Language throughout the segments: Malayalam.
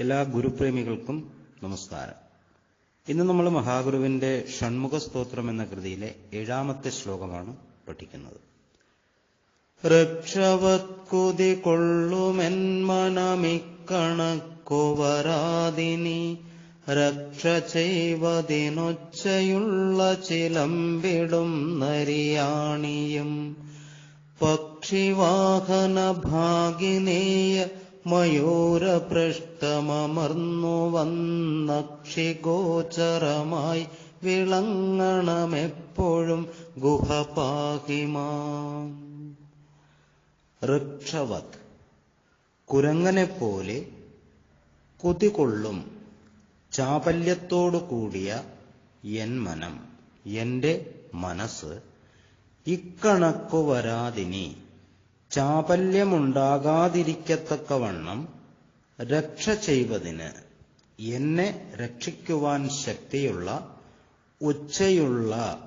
എല്ലാ ഗുരുപ്രേമികൾക്കും നമസ്കാരം. ഇന്ന് നമ്മൾ മഹാഗുരുവിന്റെ ഷൺമുഖ സ്തോത്രം എന്ന കൃതിയിലെ ഏഴാമത്തെ ശ്ലോകമാണ് പഠിക്കുന്നത്. ഋക്ഷവത്കുതി കൊള്ളുമെന്മനമിക്കണക്കു വരാതിനി രക്ഷ ചെയ്വതിനൊച്ചയുള്ള ചിലമ്പിടും നരിയാണിയും. പക്ഷിവാഹന ഭാഗിനേയ മയൂരപൃഷ്ഠമർന്നു വന്നക്ഷിഗോചരമായി വിളങ്ങണമെപ്പോഴും ഗുഹപാഹിമാം. ഋക്ഷവത് കുരങ്ങനെപ്പോലെ കുതികൊള്ളും ചാപല്യത്തോടുകൂടിയ എൻ മനം എന്റെ മനസ്സ് ഇക്കണക്കു ചാപല്യമുണ്ടാകാതിരിക്കത്തക്കവണ്ണം രക്ഷ ചെയ്വതിന് എന്നെ രക്ഷിക്കുവാൻ ശക്തിയുള്ള ഉച്ചയുള്ള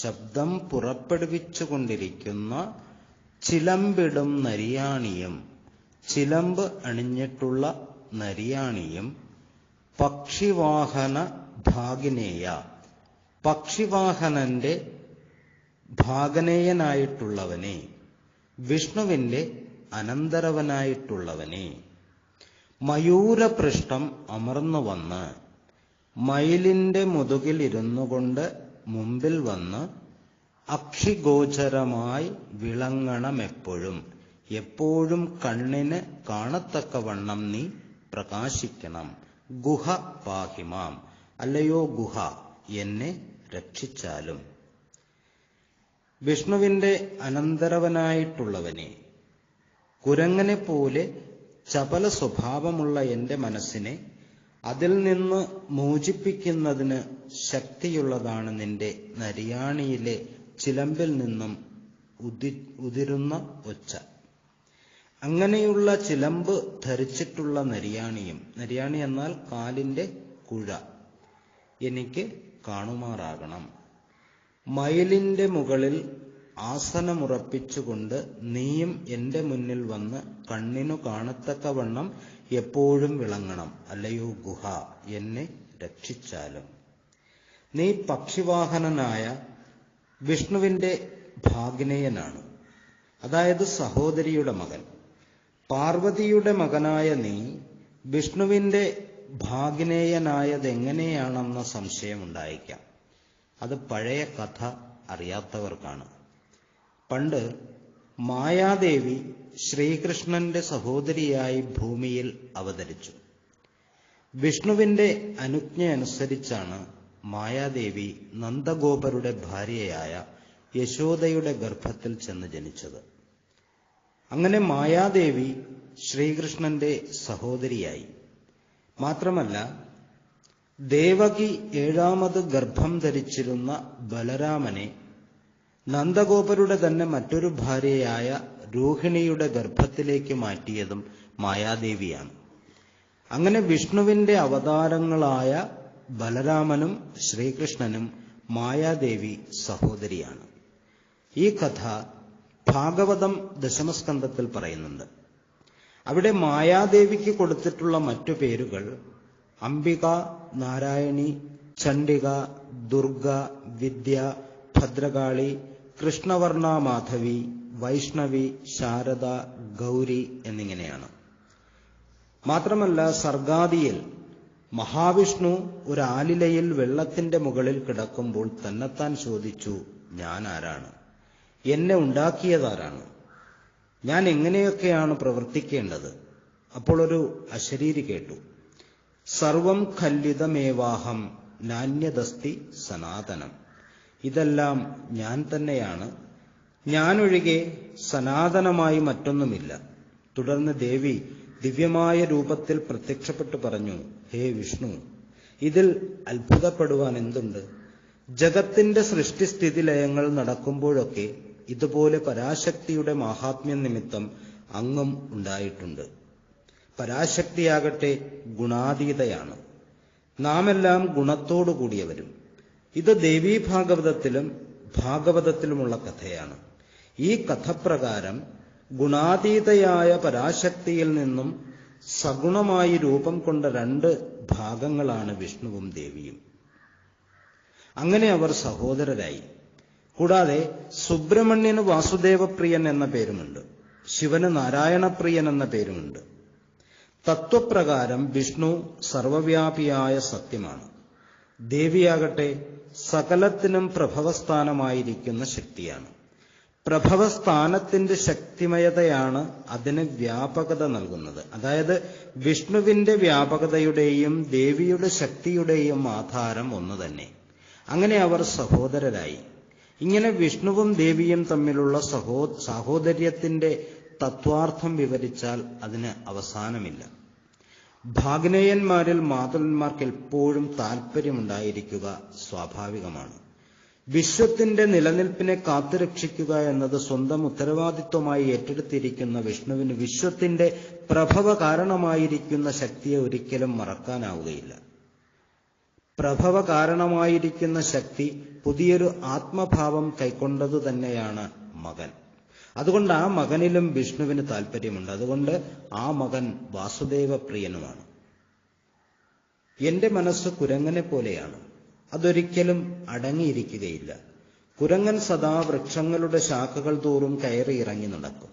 ശബ്ദം പുറപ്പെടുവിച്ചുകൊണ്ടിരിക്കുന്ന ചിലമ്പിടും നരിയാണിയും ചിലമ്പ് അണിഞ്ഞിട്ടുള്ള നരിയാണിയും പക്ഷിവാഹന ഭാഗിനേയ. പക്ഷിവാഹനന്റെ ഭാഗനേയനായിട്ടുള്ളവനെ വിഷ്ണുവിന്റെ അനന്തരവനായിട്ടുള്ളവനെ. മയൂരപൃഷ്ഠം അമർന്നു വന്ന് മയിലിന്റെ മുതുകിൽ ഇരുന്നു കൊണ്ട് മുമ്പിൽ വന്ന് അക്ഷിഗോചരമായി വിളങ്ങണമെപ്പോഴും. എപ്പോഴും കണ്ണിന് കാണത്തക്കവണ്ണം നീ പ്രകാശിക്കണം. ഗുഹ പാഹിമാം. അല്ലയോ ഗുഹ എന്നെ രക്ഷിച്ചാലും. വിഷ്ണുവിന്റെ അനന്തരവനായിട്ടുള്ളവനെ കുരങ്ങനെ പോലെ ചപല സ്വഭാവമുള്ള എന്റെ മനസ്സിനെ അതിൽ നിന്ന് മോചിപ്പിക്കുന്നതിന് ശക്തിയുള്ളതാണ് നിന്റെ നരിയാണിയിലെ ചിലമ്പിൽ നിന്നും ഉതി ഉതിരുന്ന ഒച്ച. അങ്ങനെയുള്ള ചിലമ്പ് ധരിച്ചിട്ടുള്ള നരിയാണിയും നരിയാണി എന്നാൽ കാലിന്റെ കുഴ എനിക്ക് കാണുമാറാകണം. മയിലിന്റെ മുകളിൽ ആസനമുറപ്പിച്ചുകൊണ്ട് നീയും എന്റെ മുന്നിൽ വന്ന് കണ്ണിനു കാണത്തക്കവണ്ണം എപ്പോഴും വിളങ്ങണം അല്ലയോ ഗുഹ എന്നെ രക്ഷിച്ചാലും. നീ പക്ഷിവാഹനനായ വിഷ്ണുവിന്റെ ഭാഗ്നേയനാണ്. അതായത് സഹോദരിയുടെ മകൻ. പാർവതിയുടെ മകനായ നീ വിഷ്ണുവിന്റെ ഭാഗ്നേയനായതെങ്ങനെയാണെന്ന സംശയമുണ്ടായേക്കാം അത് പഴയ കഥ അറിയാത്തവർക്കാണ്. പണ്ട് മായാദേവി ശ്രീകൃഷ്ണന്റെ സഹോദരിയായി ഭൂമിയിൽ അവതരിച്ചു. വിഷ്ണുവിന്റെ അനുജ്ഞയനുസരിച്ചാണ് മായാദേവി നന്ദഗോപരുടെ ഭാര്യയായ യശോദയുടെ ഗർഭത്തിൽ ചെന്ന് ജനിച്ചത്. അങ്ങനെ മായാദേവി ശ്രീകൃഷ്ണന്റെ സഹോദരിയായി. മാത്രമല്ല ദേവകി ഏഴാമത് ഗർഭം ധരിച്ചിരുന്ന ബലരാമനെ നന്ദഗോപരുടെ തന്നെ മറ്റൊരു ഭാര്യയായ രോഹിണിയുടെ ഗർഭത്തിലേക്ക് മാറ്റിയതും മായാദേവിയാണ്. അങ്ങനെ വിഷ്ണുവിന്റെ അവതാരങ്ങളായ ബലരാമനും ശ്രീകൃഷ്ണനും മായാദേവി സഹോദരിയാണ്. ഈ കഥ ഭാഗവതം ദശമസ്കന്ധത്തിൽ പറയുന്നുണ്ട്. അവിടെ മായാദേവിക്ക് കൊടുത്തിട്ടുള്ള മറ്റു പേരുകൾ അംബിക നാരായണി ചണ്ഡിക ദുർഗ വിദ്യ ഭദ്രകാളി കൃഷ്ണവർണ മാധവി വൈഷ്ണവി ശാരദ ഗൗരി എന്നിങ്ങനെയാണ്. മാത്രമല്ല സർഗാദിയിൽ മഹാവിഷ്ണു ഒരു ആലിലയിൽ വെള്ളത്തിന്റെ മുകളിൽ കിടക്കുമ്പോൾ തന്നെത്താൻ ചോദിച്ചു ഞാൻ ആരാണ്? എന്നെ ഉണ്ടാക്കിയതാരാണ്? ഞാൻ എങ്ങനെയൊക്കെയാണ് പ്രവർത്തിക്കേണ്ടത്? അപ്പോൾ ഒരു അശരീരി കേട്ടു. സർവം ഖല്ലിതമേവാഹം നാന്യദസ്തി സനാതനം. ഇതെല്ലാം ഞാൻ തന്നെയാണ്. ഞാനൊഴികെ സനാതനമായി മറ്റൊന്നുമില്ല. തുടർന്ന് ദേവി ദിവ്യമായ രൂപത്തിൽ പ്രത്യക്ഷപ്പെട്ടു പറഞ്ഞു ഹേ വിഷ്ണു ഇതിൽ അത്ഭുതപ്പെടുവാൻ എന്തുണ്ട്? ജഗത്തിന്റെ സൃഷ്ടിസ്ഥിതി ലയങ്ങൾ നടക്കുമ്പോഴൊക്കെ ഇതുപോലെ പരാശക്തിയുടെ മാഹാത്മ്യം നിമിത്തം അങ്ങും ഉണ്ടായിട്ടുണ്ട്. പരാശക്തിയാകട്ടെ ഗുണാതീതയാണ്. നാമെല്ലാം ഗുണത്തോടു കൂടിയവരും. ഇത് ദേവീ ഭാഗവതത്തിലും ഭാഗവതത്തിലുമുള്ള കഥയാണ്. ഈ കഥപ്രകാരം ഗുണാതീതയായ പരാശക്തിയിൽ നിന്നും സഗുണമായി രൂപം കൊണ്ട രണ്ട് ഭാഗങ്ങളാണ് വിഷ്ണുവും ദേവിയും. അങ്ങനെ അവർ സഹോദരരായി. കൂടാതെ സുബ്രഹ്മണ്യന് വാസുദേവപ്രിയൻ എന്ന പേരുമുണ്ട്. ശിവന് നാരായണപ്രിയൻ എന്ന പേരുമുണ്ട്. തത്വപ്രകാരം വിഷ്ണു സർവവ്യാപിയായ സത്യമാണ്. ദേവിയാകട്ടെ സകലത്തിനും പ്രഭവസ്ഥാനമായിരിക്കുന്ന ശക്തിയാണ്. പ്രഭവസ്ഥാനത്തിന്റെ ശക്തിമയതയാണ് അതിന് വ്യാപകത നൽകുന്നത്. അതായത് വിഷ്ണുവിന്റെ വ്യാപകതയുടെയും ദേവിയുടെ ശക്തിയുടെയും ആധാരം ഒന്ന് തന്നെ. അങ്ങനെ അവർ സഹോദരരായി. ഇങ്ങനെ വിഷ്ണുവും ദേവിയും തമ്മിലുള്ള സഹോ സാഹോദര്യത്തിന്റെ തത്വാർത്ഥം വിവരിച്ചാൽ അതിന് അവസാനമില്ല. ഭാഗ്നേയന്മാരിൽ മാതൃന്മാർക്ക് എപ്പോഴും താല്പര്യമുണ്ടായിരിക്കുക സ്വാഭാവികമാണ്. വിശ്വത്തിന്റെ നിലനിൽപ്പിനെ കാത്തുരക്ഷിക്കുക എന്നത് സ്വന്തം ഉത്തരവാദിത്വമായി ഏറ്റെടുത്തിരിക്കുന്ന വിഷ്ണുവിന് വിശ്വത്തിന്റെ പ്രഭവ കാരണമായിരിക്കുന്ന ശക്തിയെ ഒരിക്കലും മറക്കാനാവുകയില്ല. പ്രഭവ കാരണമായിരിക്കുന്ന ശക്തി പുതിയൊരു ആത്മഭാവം കൈക്കൊണ്ടതു തന്നെയാണ് മകൻ. അതുകൊണ്ട് ആ മകനിലും വിഷ്ണുവിന് താല്പര്യമുണ്ട് അതുകൊണ്ട് ആ മകൻ വാസുദേവ പ്രിയനുമാണ് എന്റെ മനസ്സ് കുരങ്ങനെ പോലെയാണ്. അതൊരിക്കലും അടങ്ങിയിരിക്കുകയില്ല. കുരങ്ങൻ സദാ വൃക്ഷങ്ങളുടെ ശാഖകൾ തോറും കയറി ഇറങ്ങി നടക്കും.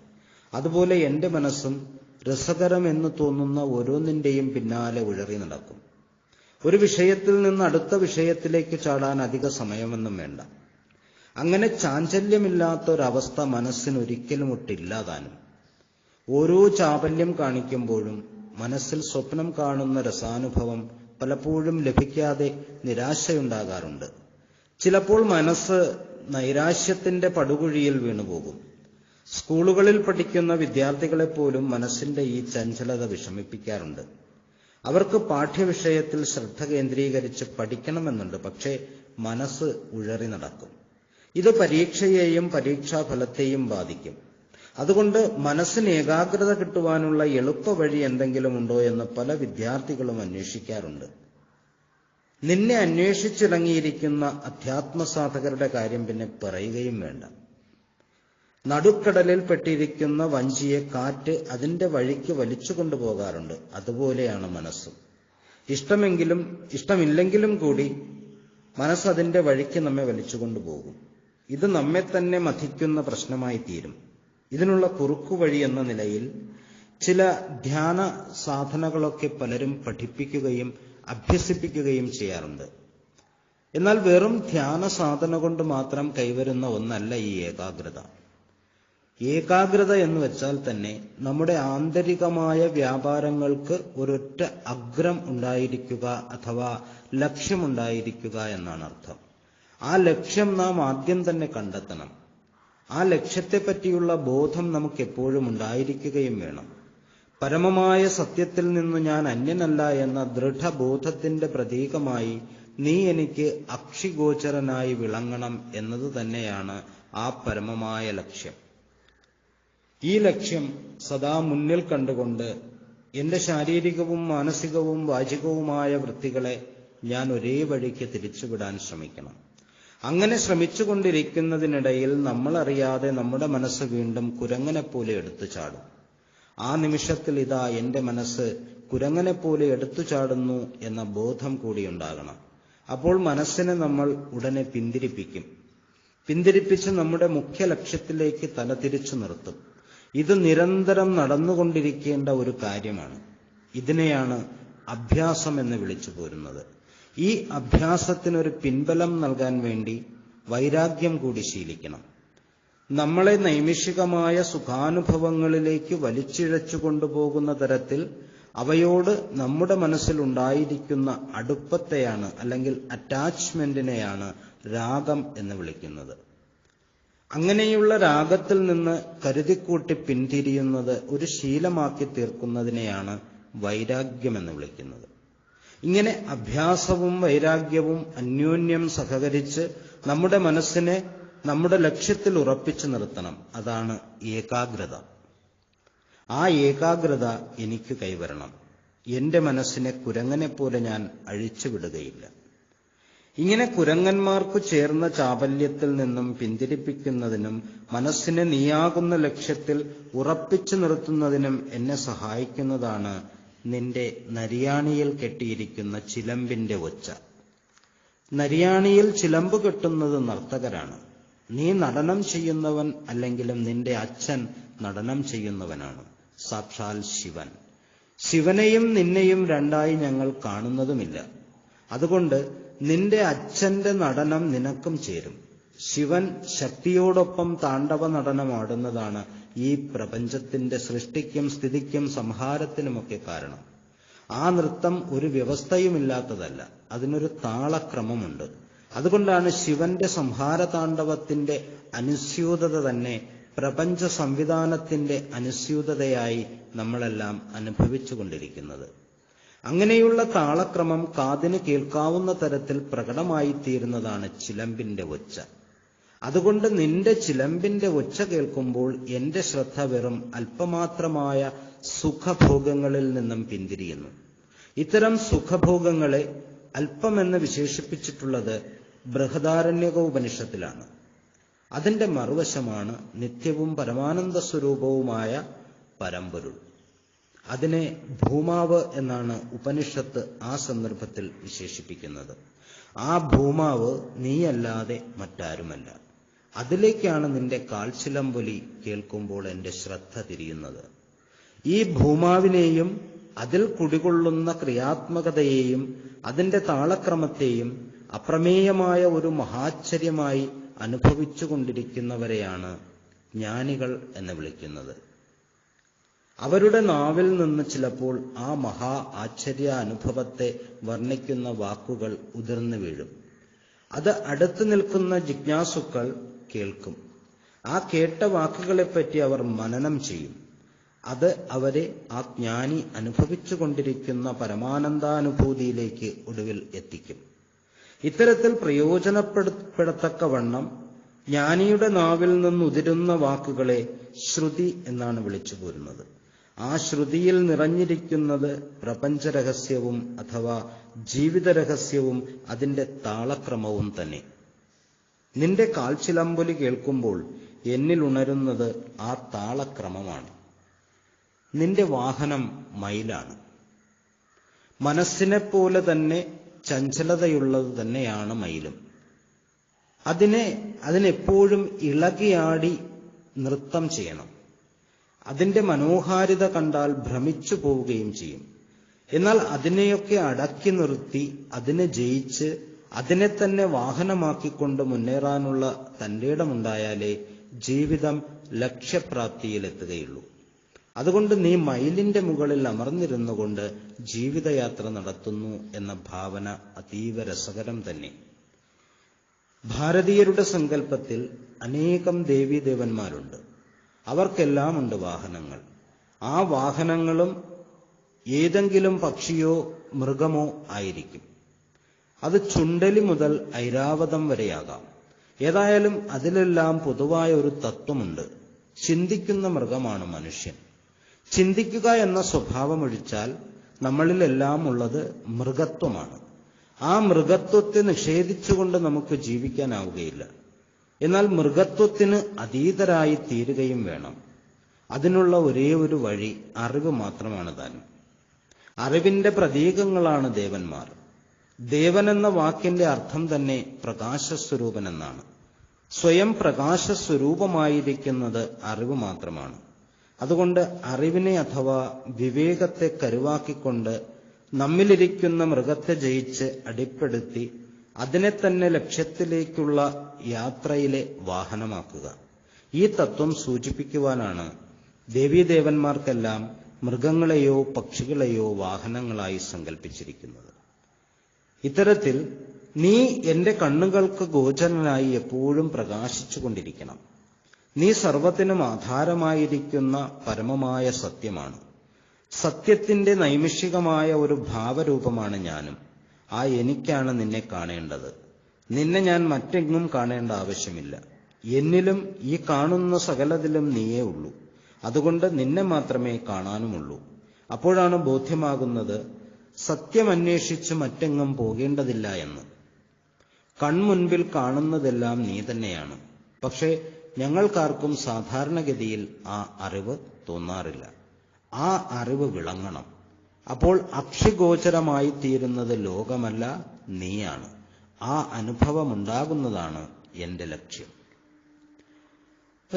അതുപോലെ എന്റെ മനസ്സും രസകരമെന്ന് തോന്നുന്ന ഓരോന്നിന്റെയും പിന്നാലെ ഉഴറി നടക്കും. ഒരു വിഷയത്തിൽ നിന്ന് അടുത്ത വിഷയത്തിലേക്ക് ചാടാൻ അധിക സമയമൊന്നും വേണ്ട. അങ്ങനെ ചാഞ്ചല്യമില്ലാത്ത ഒരവസ്ഥ മനസ്സിന് ഒരിക്കലും ഒട്ടില്ലാതാനും. ഓരോ ചാപല്യം കാണിക്കുമ്പോഴും മനസ്സിൽ സ്വപ്നം കാണുന്ന രസാനുഭവം പലപ്പോഴും ലഭിക്കാതെ നിരാശയുണ്ടാകാറുണ്ട്. ചിലപ്പോൾ മനസ്സ് നൈരാശ്യത്തിന്റെ പടുകുഴിയിൽ വീണുപോകും. സ്കൂളുകളിൽ പഠിക്കുന്ന വിദ്യാർത്ഥികളെപ്പോലും മനസ്സിന്റെ ഈ ചഞ്ചലത വിഷമിപ്പിക്കാറുണ്ട്. അവർക്ക് പാഠ്യവിഷയത്തിൽ ശ്രദ്ധ കേന്ദ്രീകരിച്ച് പഠിക്കണമെന്നുണ്ട് പക്ഷേ മനസ്സ് ഉഴറി നടക്കും. ഇത് പരീക്ഷയെയും പരീക്ഷാഫലത്തെയും ബാധിക്കും. അതുകൊണ്ട് മനസ്സിന് ഏകാഗ്രത കിട്ടുവാനുള്ള എളുപ്പ വഴി എന്തെങ്കിലും ഉണ്ടോ എന്ന് പല വിദ്യാർത്ഥികളും അന്വേഷിക്കാറുണ്ട്. നിന്നെ അന്വേഷിച്ചിറങ്ങിയിരിക്കുന്ന അധ്യാത്മസാധകരുടെ കാര്യം പിന്നെ പറയുകയും വേണ്ട. നടുക്കടലിൽ പെട്ടിരിക്കുന്ന വഞ്ചിയെ കാറ്റ് അതിന്റെ വഴിക്ക് വലിച്ചു കൊണ്ടുപോകാറുണ്ട്. അതുപോലെയാണ് മനസ്സും. ഇഷ്ടമെങ്കിലും ഇഷ്ടമില്ലെങ്കിലും കൂടി മനസ്സ് അതിന്റെ വഴിക്ക് നമ്മെ വലിച്ചുകൊണ്ടുപോകും ഇത് നമ്മെ തന്നെ മഥിക്കുന്ന പ്രശ്നമായി തീരും. ഇതിനുള്ള കുറുക്കുവഴി എന്ന നിലയിൽ ചില ധ്യാന സാധനകളൊക്കെ പലരും പഠിപ്പിക്കുകയും അഭ്യസിപ്പിക്കുകയും ചെയ്യാറുണ്ട്. എന്നാൽ വെറും ധ്യാന സാധന കൊണ്ട് മാത്രം കൈവരുന്ന ഒന്നല്ല ഈ ഏകാഗ്രത. ഏകാഗ്രത എന്ന് വെച്ചാൽ തന്നെ നമ്മുടെ ആന്തരികമായ വ്യാപാരങ്ങൾക്ക് ഒരൊറ്റ അഗ്രം ഉണ്ടായിരിക്കുക അഥവാ ലക്ഷ്യമുണ്ടായിരിക്കുക എന്നാണ് അർത്ഥം. ആ ലക്ഷ്യം നാം ആദ്യം തന്നെ കണ്ടെത്തണം. ആ ലക്ഷ്യത്തെ പറ്റിയുള്ള ബോധം നമുക്ക് എപ്പോഴും ഉണ്ടായിരിക്കുകയും വേണം. പരമമായ സത്യത്തിൽ നിന്ന് ഞാൻ അന്യനല്ല എന്ന ദൃഢബോധത്തിന്റെ പ്രതീകമായി നീ എനിക്ക് അക്ഷിഗോചരനായി വിളങ്ങണം എന്നത് തന്നെയാണ് ആ പരമമായ ലക്ഷ്യം. ഈ ലക്ഷ്യം സദാ മുന്നിൽ കണ്ടുകൊണ്ട് എന്റെ ശാരീരികവും മാനസികവും വാചികവുമായ വൃത്തികളെ ഞാൻ ഒരേ വഴിക്ക് തിരിച്ചുവിടാൻ ശ്രമിക്കണം. അങ്ങനെ ശ്രമിച്ചുകൊണ്ടിരിക്കുന്നതിനിടയിൽ നമ്മളറിയാതെ നമ്മുടെ മനസ്സ് വീണ്ടും കുരങ്ങനെ പോലെ എടുത്തു ചാടും. ആ നിമിഷത്തിൽ ഇതാ എന്റെ മനസ്സ് കുരങ്ങനെ പോലെ എടുത്തു ചാടുന്നു എന്ന ബോധം കൂടി ഉണ്ടാകണം. അപ്പോൾ മനസ്സിനെ നമ്മൾ ഉടനെ പിന്തിരിപ്പിക്കും. പിന്തിരിപ്പിച്ച് നമ്മുടെ മുഖ്യ ലക്ഷ്യത്തിലേക്ക് തല തിരിച്ചു നിർത്തും. ഇത് നിരന്തരം നടന്നുകൊണ്ടിരിക്കേണ്ട ഒരു കാര്യമാണ്. ഇതിനെയാണ് അഭ്യാസം എന്ന് വിളിച്ചു പോരുന്നത്. ഈ അഭ്യാസത്തിനൊരു പിൻബലം നൽകാൻ വേണ്ടി വൈരാഗ്യം കൂടി ശീലിക്കണം. നമ്മളെ നൈമിഷികമായ സുഖാനുഭവങ്ങളിലേക്ക് വലിച്ചിഴച്ചു കൊണ്ടുപോകുന്ന തരത്തിൽ അവയോട് നമ്മുടെ മനസ്സിലുണ്ടായിരിക്കുന്ന അടുപ്പത്തെയാണ് അല്ലെങ്കിൽ അറ്റാച്ച്മെന്റിനെയാണ് രാഗം എന്ന് വിളിക്കുന്നത്. അങ്ങനെയുള്ള രാഗത്തിൽ നിന്ന് കരുതിക്കൂട്ടി പിന്തിരിയുന്നത് ഒരു ശീലമാക്കി തീർക്കുന്നതിനെയാണ് വൈരാഗ്യം എന്ന് വിളിക്കുന്നത്. ഇങ്ങനെ അഭ്യാസവും വൈരാഗ്യവും അന്യോന്യം സഹകരിച്ച് നമ്മുടെ മനസ്സിനെ നമ്മുടെ ലക്ഷ്യത്തിൽ ഉറപ്പിച്ചു നിർത്തണം. അതാണ് ഏകാഗ്രത. ആ ഏകാഗ്രത എനിക്ക് കൈവരണം. എന്റെ മനസ്സിനെ കുരങ്ങനെ പോലെ ഞാൻ അഴിച്ചുവിടുകയില്ല ഇങ്ങനെ കുരങ്ങന്മാർക്കു ചേർന്ന ചാപല്യത്തിൽ നിന്നും പിന്തിരിപ്പിക്കുന്നതിനും മനസ്സിനെ നീയാകുന്ന ലക്ഷ്യത്തിൽ ഉറപ്പിച്ചു നിർത്തുന്നതിനും എന്നെ സഹായിക്കുന്നതാണ് നിന്റെ നരിയാണിയിൽ കെട്ടിയിരിക്കുന്ന ചിലമ്പിന്റെ ഒച്ച. നരിയാണിയിൽ ചിലമ്പ് കെട്ടുന്നത് നർത്തകരാണ്. നീ നടനം ചെയ്യുന്നവൻ അല്ലെങ്കിലും നിന്റെ അച്ഛൻ നടനം ചെയ്യുന്നവനാണ്. സാക്ഷാൽ ശിവൻ. ശിവനെയും നിന്നെയും രണ്ടായി ഞങ്ങൾ കാണുന്നതുമില്ല. അതുകൊണ്ട് നിന്റെ അച്ഛന്റെ നടനം നിനക്കും ചേരും. ശിവൻ ശക്തിയോടൊപ്പം താണ്ഡവ നടനമാടുന്നതാണ് ഈ പ്രപഞ്ചത്തിന്റെ സൃഷ്ടിക്കും സ്ഥിതിക്കും സംഹാരത്തിനുമൊക്കെ കാരണം. ആ നൃത്തം ഒരു വ്യവസ്ഥയുമില്ലാത്തതല്ല അതിനൊരു താളക്രമമുണ്ട്. അതുകൊണ്ടാണ് ശിവന്റെ സംഹാര താണ്ഡവത്തിന്റെ അനുസ്യൂതത തന്നെ പ്രപഞ്ച സംവിധാനത്തിന്റെ അനുസ്യൂതതയായി നമ്മളെല്ലാം അനുഭവിച്ചുകൊണ്ടിരിക്കുന്നത്. അങ്ങനെയുള്ള താളക്രമം കാതിന് കേൾക്കാവുന്ന തരത്തിൽ പ്രകടമായി തീരുന്നതാണ് ചിലമ്പിന്റെ ഒച്ച. അതുകൊണ്ട് നിന്റെ ചിലമ്പിന്റെ ഒച്ച കേൾക്കുമ്പോൾ എന്റെ ശ്രദ്ധ വെറും അല്പമാത്രമായ സുഖഭോഗങ്ങളിൽ നിന്നും പിന്തിരിയുന്നു. ഇത്തരം സുഖഭോഗങ്ങളെ അല്പമെന്ന് വിശേഷിപ്പിച്ചിട്ടുള്ളത് ബൃഹദാരണ്യക ഉപനിഷത്തിലാണ് അതിന്റെ മറുവശമാണ് നിത്യവും പരമാനന്ദ സ്വരൂപവുമായ പരമ്പൊരുൾ. അതിനെ ഭൂമാവ് എന്നാണ് ഉപനിഷത്ത് ആ സന്ദർഭത്തിൽ വിശേഷിപ്പിക്കുന്നത്. ആ ഭൂമാവ് നീയല്ലാതെ മറ്റാരുമല്ല. അതിലേക്കാണ് നിന്റെ കാൽച്ചിലമ്പൊലി കേൾക്കുമ്പോൾ എന്റെ ശ്രദ്ധ തിരിയുന്നത്. ഈ ഭൂമാവിനെയും അതിൽ കുടികൊള്ളുന്ന ക്രിയാത്മകതയെയും അതിന്റെ താളക്രമത്തെയും അപ്രമേയമായ ഒരു മഹാശ്ചര്യമായി അനുഭവിച്ചുകൊണ്ടിരിക്കുന്നവരെയാണ് ജ്ഞാനികൾ എന്ന് വിളിക്കുന്നത്. അവരുടെ നാവിൽ നിന്ന് ചിലപ്പോൾ ആ മഹാ ആശ്ചര്യ അനുഭവത്തെ വർണിക്കുന്ന വാക്കുകൾ ഉതിർന്നു വീഴും. അത് അടുത്തു നിൽക്കുന്ന ജിജ്ഞാസുക്കൾ കേൾക്കും. ആ കേട്ട വാക്കുകളെപ്പറ്റി അവർ മനനം ചെയ്യും. അത് അവരെ ആ ജ്ഞാനി അനുഭവിച്ചുകൊണ്ടിരിക്കുന്ന പരമാനന്ദാനുഭൂതിയിലേക്ക് ഒടുവിൽ എത്തിക്കും. ഇത്തരത്തിൽ പ്രയോജനപ്പെടുത്തക്കവണ്ണം ജ്ഞാനിയുടെ നാവിൽ നിന്നുതിരുന്ന വാക്കുകളെ ശ്രുതി എന്നാണ് വിളിച്ചു പോരുന്നത്. ആ ശ്രുതിയിൽ നിറഞ്ഞിരിക്കുന്നത് പ്രപഞ്ചരഹസ്യവും അഥവാ ജീവിത രഹസ്യവും അതിന്റെ താളക്രമവും തന്നെ. നിന്റെ കാൽച്ചിലമ്പൊലി കേൾക്കുമ്പോൾ എന്നിൽ ഉണരുന്നത് ആ താളക്രമമാണ്. നിന്റെ വാഹനം മയിലാണ്. മനസ്സിനെ പോലെ തന്നെ ചഞ്ചലതയുള്ളത് തന്നെയാണ് മയിലും. അതിനെ അതിനെപ്പോഴും ഇളകിയാടി നൃത്തം ചെയ്യണം. അതിന്റെ മനോഹാരിത കണ്ടാൽ ഭ്രമിച്ചു പോവുകയും ചെയ്യും. എന്നാൽ അതിനെയൊക്കെ അടക്കി നിർത്തി അതിനെ ജയിച്ച് അതിനെ തന്നെ വാഹനമാക്കിക്കൊണ്ട് മുന്നേറാനുള്ള തന്റെ ഇടമുണ്ടായാലേ ജീവിതം ലക്ഷ്യപ്രാപ്തിയിലെത്തുകയുള്ളൂ. അതുകൊണ്ട് നീ മയിലിന്റെ മുകളിൽ അമർന്നിരുന്നുകൊണ്ട് ജീവിതയാത്ര നടത്തുന്നു എന്ന ഭാവന അതീവ രസകരം തന്നെ. ഭാരതീയരുടെ സങ്കല്പത്തിൽ അനേകം ദേവീദേവന്മാരുണ്ട്. അവർക്കെല്ലാം ഉണ്ട് വാഹനങ്ങൾ. ആ വാഹനങ്ങളും ഏതെങ്കിലും പക്ഷിയോ മൃഗമോ ആയിരിക്കും. അത് ചുണ്ടലി മുതൽ ഐരാവതം വരെയാകാം. ഏതായാലും അതിലെല്ലാം പൊതുവായ ഒരു തത്വമുണ്ട്. ചിന്തിക്കുന്ന മൃഗമാണ് മനുഷ്യൻ. ചിന്തിക്കുക എന്ന സ്വഭാവമൊഴിച്ചാൽ നമ്മളിലെല്ലാം ഉള്ളത് മൃഗത്വമാണ്. ആ മൃഗത്വത്തെ നിഷേധിച്ചുകൊണ്ട് നമുക്ക് ജീവിക്കാനാവുകയില്ല. എന്നാൽ മൃഗത്വത്തിന് അതീതരായി തീരുകയും വേണം. അതിനുള്ള ഒരേ ഒരു വഴി അറിവ് മാത്രമാണ് താൻ. അറിവിന്റെ പ്രതീകങ്ങളാണ് ദേവന്മാർ. ദേവൻ എന്ന വാക്കിന്റെ അർത്ഥം തന്നെ പ്രകാശസ്വരൂപൻ എന്നാണ് സ്വയം പ്രകാശസ്വരൂപമായിരിക്കുന്നത് അറിവ് മാത്രമാണ്. അതുകൊണ്ട് അറിവിനെ അഥവാ വിവേകത്തെ കരുവാക്കിക്കൊണ്ട് നമ്മിലിരിക്കുന്ന മൃഗത്തെ ജയിച്ച് അടിപ്പെടുത്തി അതിനെ തന്നെ ലക്ഷ്യത്തിലേക്കുള്ള യാത്രയിലെ വാഹനമാക്കുക. ഈ തത്വം സൂചിപ്പിക്കുവാനാണ് ദേവീദേവന്മാർക്കെല്ലാം മൃഗങ്ങളെയോ പക്ഷികളെയോ വാഹനങ്ങളായി സങ്കല്പിച്ചിരിക്കുന്നത് ഇത്തരത്തിൽ നീ എന്റെ കണ്ണുകൾക്ക് ഗോചരനായി എപ്പോഴും പ്രകാശിച്ചുകൊണ്ടിരിക്കണം നീ സർവത്തിനും ആധാരമായിരിക്കുന്ന പരമമായ സത്യമാണ്. സത്യത്തിന്റെ നൈമിഷികമായ ഒരു ഭാവരൂപമാണ് ഞാനും. ആ എനിക്കാണ് നിന്നെ കാണേണ്ടത്. നിന്നെ ഞാൻ മറ്റെങ്ങും കാണേണ്ട ആവശ്യമില്ല. എന്നിലും ഈ കാണുന്ന സകലതിലും നീയേ ഉള്ളൂ. അതുകൊണ്ട് നിന്നെ മാത്രമേ കാണാനുമുള്ളൂ. അപ്പോഴാണ് ബോധ്യമാകുന്നത് സത്യമന്വേഷിച്ച് മറ്റെങ്ങും പോകേണ്ടതില്ല എന്ന്. കൺമുൻപിൽ കാണുന്നതെല്ലാം നീ തന്നെയാണ്. പക്ഷേ ഞങ്ങൾക്കാർക്കും സാധാരണഗതിയിൽ ആ അറിവ് തോന്നാറില്ല. ആ അറിവ് വിളങ്ങണം. അപ്പോൾ അക്ഷിഗോചരമായി തീരുന്നത് ലോകമല്ല നീയാണ്. ആ അനുഭവമുണ്ടാകുന്നതാണ് എന്റെ ലക്ഷ്യം.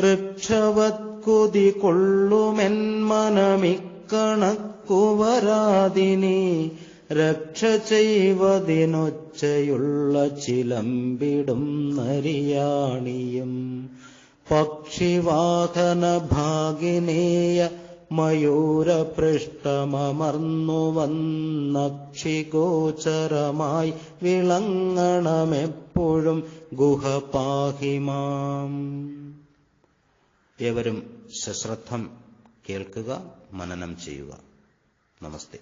ഋക്ഷവത്കുതി കൊള്ളുമെൻ മനമിക്കണക്കുവരാതിനി രക്ഷ ചെയ്വതിനൊച്ചയുള്ള ചിലമ്പിടും നരിയാണിയും. പക്ഷിവാഹന ഭാഗിനേയ മയൂരപൃഷ്ഠമർന്നു വന്നക്ഷിഗോചരമായി വിളങ്ങണമെപ്പോഴും ഗുഹ പാഹിമാം ഏവരും സശ്രദ്ധം കേൾക്കുക മനനം ചെയ്യുക. നമസ്തേ.